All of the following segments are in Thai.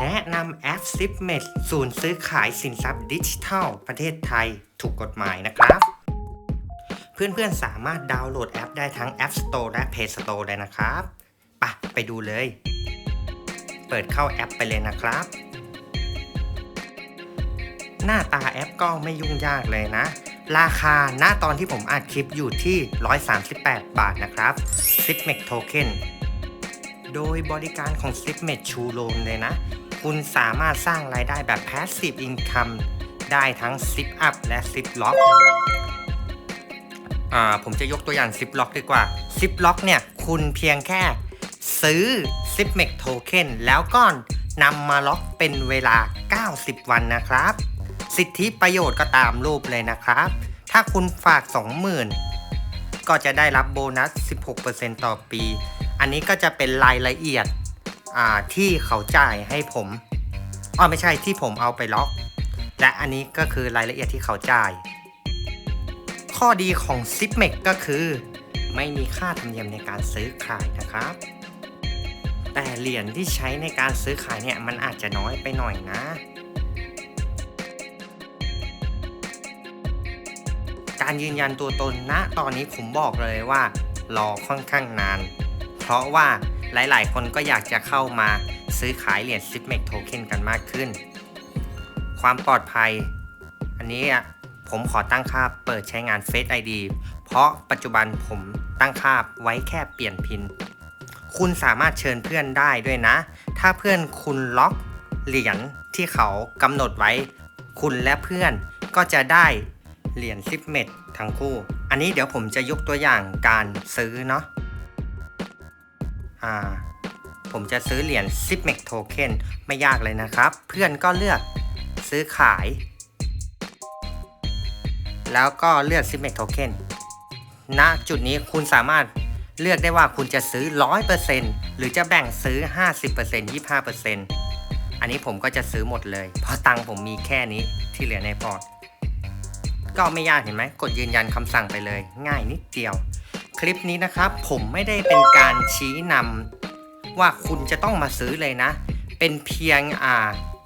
แนะนำแอป s i p m e t ศูนย์ซื้อขายสินทรัพย์ดิจิทัล ประเทศไทยถูกกฎหมายนะครับ เพื่อนๆสามารถดาวน์โหลดแอปได้ทั้ง App Store และ Play Store เลยนะครับไปะไปดูเลย เปิดเข้าแอปไปเลยนะครับ หน้าตาแอปก็ไม่ยุ่งยากเลยนะราคาณตอนที่ผมอัดคลิปอยู่ที่ 138 บาทนะครับ s i p m e t Token โดยบริการของ s i p m e t ชูโรงเลยนะ คุณสามารถสร้างรายได้แบบ Passive Income ได้ทั้ง Zip Up และ Zip Lock อ่าผมจะยกตัวอย่าง Zip Lock ดีกว่า Zip Lock เนี่ยคุณเพียงแค่ซื้อ Zip m e t Token แล้วก็นำมาล็อกเป็นเวลา 90 วันนะครับ สิทธิประโยชน์ก็ตามรูปเลยนะครับ ถ้าคุณฝาก 20,000 ก็จะได้รับโบนัส 16%ต่อปี อันนี้ก็จะเป็นรายละเอียด อ่าที่เขาจ่ายให้ผมอ๋อไม่ใช่ที่ผมเอาไปล็อก และอันนี้ก็คือรายละเอียดที่เขาจ่าย ข้อดีของ z i p m e x ก็คือ ไม่มีค่าธรรมเนียมในการซื้อขายนะครับ แต่เหรียญที่ใช้ในการซื้อขายเนี่ยมันอาจจะน้อยไปหน่อยนะการยืนยันตัวตนณตอนนี้ผมบอกเลยว่า รอค่อนข้างนาน เพราะว่า หลายๆ คนก็อยากจะเข้ามาซื้อขายเหรียญ s i p m e x Token กันมากขึ้น ความปลอดภัย อันนี้อะผมขอตั้งค่าเปิดใช้งาน Face ID เพราะปัจจุบันผมตั้งค่าไว้แค่เปลี่ยนพิน คุณสามารถเชิญเพื่อนได้ด้วยนะ ถ้าเพื่อนคุณล็อกเหรียญที่เขากำหนดไว้ คุณและเพื่อนก็จะได้เหรียญซิปเมตทั้งคู่ อันนี้เดี๋ยวผมจะยกตัวอย่างการซื้อเนาะ อ่าผมจะซื้อเหรียญ s i p m e x Token ไม่ยากเลยนะครับ เพื่อนก็เลือกซื้อขาย แล้วก็เลือก s i p m e x Token ณจุดนี้คุณสามารถเลือกได้ว่าคุณจะซื้อ 100%หรือจะแบ่งซื้อ 50% 25%อันนี้ผมก็จะซื้อหมดเลย เพราะตังค์ผมมีแค่นี้ที่เหลือในพอร์ต ก็ไม่ยากเห็นไหม กดยืนยันคำสั่งไปเลย ง่ายนิดเดียว คลิปนี้นะครับ ผมไม่ได้เป็นการชี้นำว่าคุณจะต้องมาซื้อเลยนะ เป็นเพียงอ่า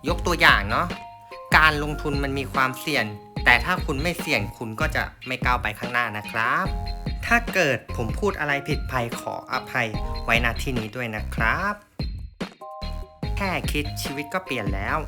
ยกตัวอย่างเนาะการลงทุนมันมีความเสี่ยง แต่ถ้าคุณไม่เสี่ยงคุณก็จะไม่ก้าวไปข้างหน้านะครับ ถ้าเกิดผมพูดอะไรผิดภัยขออภัยไว้ณที่นี้ด้วยนะครับ แค่คิดชีวิตก็เปลี่ยนแล้ว